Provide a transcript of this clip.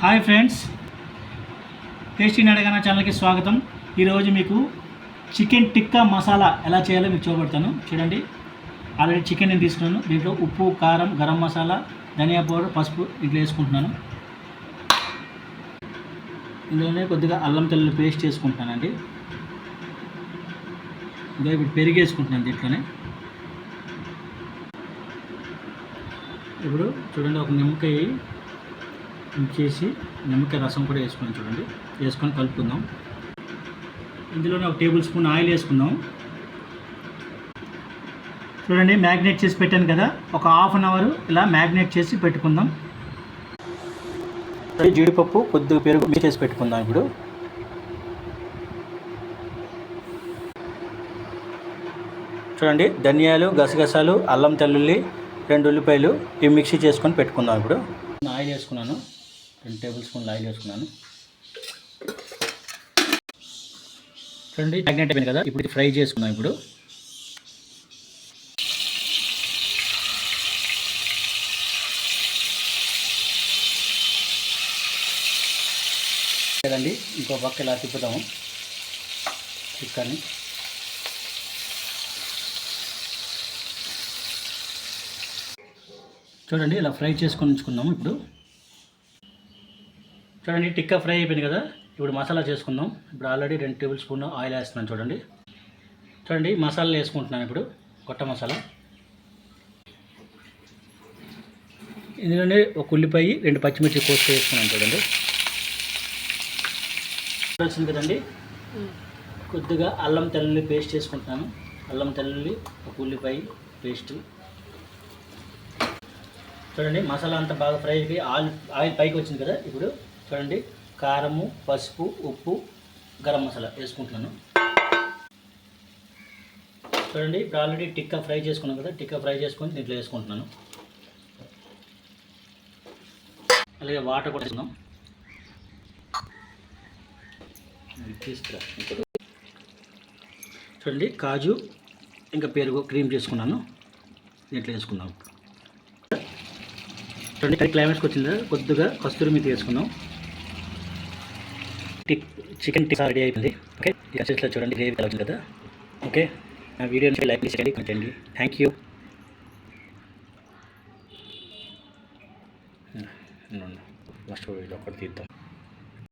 Hi friends. Tasty నడగన ఛానల్కి స్వాగతం. ఈరోజు మీకు చికెన్ టిక్కా మసాలా ఎలా చేయాలో మీకు చూపెడతాను. చూడండి. ఆల్రెడీ చికెన్ నేను తీసుకున్నాను. దీంట్లో ఉప్పు కారం గరం మసాలా ధనియా పౌడర్ పసుపు ఇట్లా వేసుకుంటున్నాను. ఇందులోనే కొద్దిగా అల్లం తెల్లని పేస్ట్ చేసుకుంటున్నానండి ఇంకా ఇప్పుడు పెరిగి వేసుకుంటున్నాను దీంట్లోనే. ఇప్పుడు చూడండి ఒక నిమ్మకాయ చేసి నిమ్మకాయ రసం కూడా వేసుకొని చూడండి. వేసుకొని కలుపుకుందాం. ఇందులోనే ఒక టేబుల్ స్పూన్ ఆయిల్ వేసుకుందాం. చూడండి మ్యాగ్నేట్ చేసి పెట్టాను కదా ఒక హాఫ్ అన్ అవర్ ఇలా మ్యాగ్నేట్ చేసి పెట్టుకుందాం. జీడిపప్పు కొద్దిగా పెరుగు మీ చేసి పెట్టుకుందాం ఇప్పుడు. చూడండి ధనియాలు గసగసాలు అల్లం తెల్లుల్లి రెండు ఉల్లిపాయలు ఇవి మిక్సీ చేసుకొని పెట్టుకుందాం ఇప్పుడు. ఆయిల్ వేసుకున్నాను. రెండు టేబుల్ స్పూన్లు ఆయిల్ వేసుకున్నాను. చూడండి మ్యాగ్నెట్ అయిపోయింది కదా ఇప్పుడు ఫ్రై చేసుకుందాం ఇప్పుడు. కదండి ఇంకో పక్క ఇలా తిప్పుతాము. చిక్కని చూడండి ఇలా ఫ్రై చేసుకొని ఉంచుకుందాము ఇప్పుడు. చూడండి టిక్కా ఫ్రై అయిపోయింది కదా. ఇప్పుడు మసాలా చేసుకుందాం. ఇప్పుడు ఆల్రెడీ రెండు టేబుల్ స్పూన్ ఆయిల్ వేస్తున్నాను చూడండి. చూడండి మసాలాలు వేసుకుంటున్నాను ఇప్పుడు కొట్ట మసాలా. ఇందులోనే ఒక ఉల్లిపాయ రెండు పచ్చిమిర్చి కోసి వేసుకున్నాను చూడండి. వచ్చింది కదండి. కొద్దిగా అల్లం తెల్లుల్లి పేస్ట్ చేసుకుంటున్నాను అల్లం తెల్లుల్లి ఒక ఉల్లిపాయ పేస్ట్. చూడండి మసాలా అంతా బాగా ఫ్రై అయిపోయి ఆయిల్ ఆయిల్ పైకి వచ్చింది కదా ఇప్పుడు. చూడండి. కారము పసుపు ఉప్పు గరం మసాలా వేసుకుంటున్నాను. చూడండి ఇప్పుడు ఆల్రెడీ టిక్కా ఫ్రై చేసుకున్నాం కదా టిక్కా ఫ్రై చేసుకొని దీంట్లో వేసుకుంటున్నాను. అలాగే వాటర్ కూడా వేసుకుందాం. తీసుకురా. చూడండి కాజు ఇంకా పెరుగు క్రీమ్ చేసుకున్నాను. దీంట్లో వేసుకున్నాను చూడండి కర్రీ క్లైమాక్స్కి వచ్చింది? కొద్దిగా కస్తూరి మీద వేసుకున్నాం. టిక్ చికెన్ టిక్కా రెడీ అయిపోయింది. ఓకే ఇట్లా చూడండి గ్రేవీ కలర్ కదా. ఓకే నా వీడియో లైక్ చేయండి కంటండి థ్యాంక్ యూ ఫస్ట్ వీడియో ఒకటి తీద్దాం.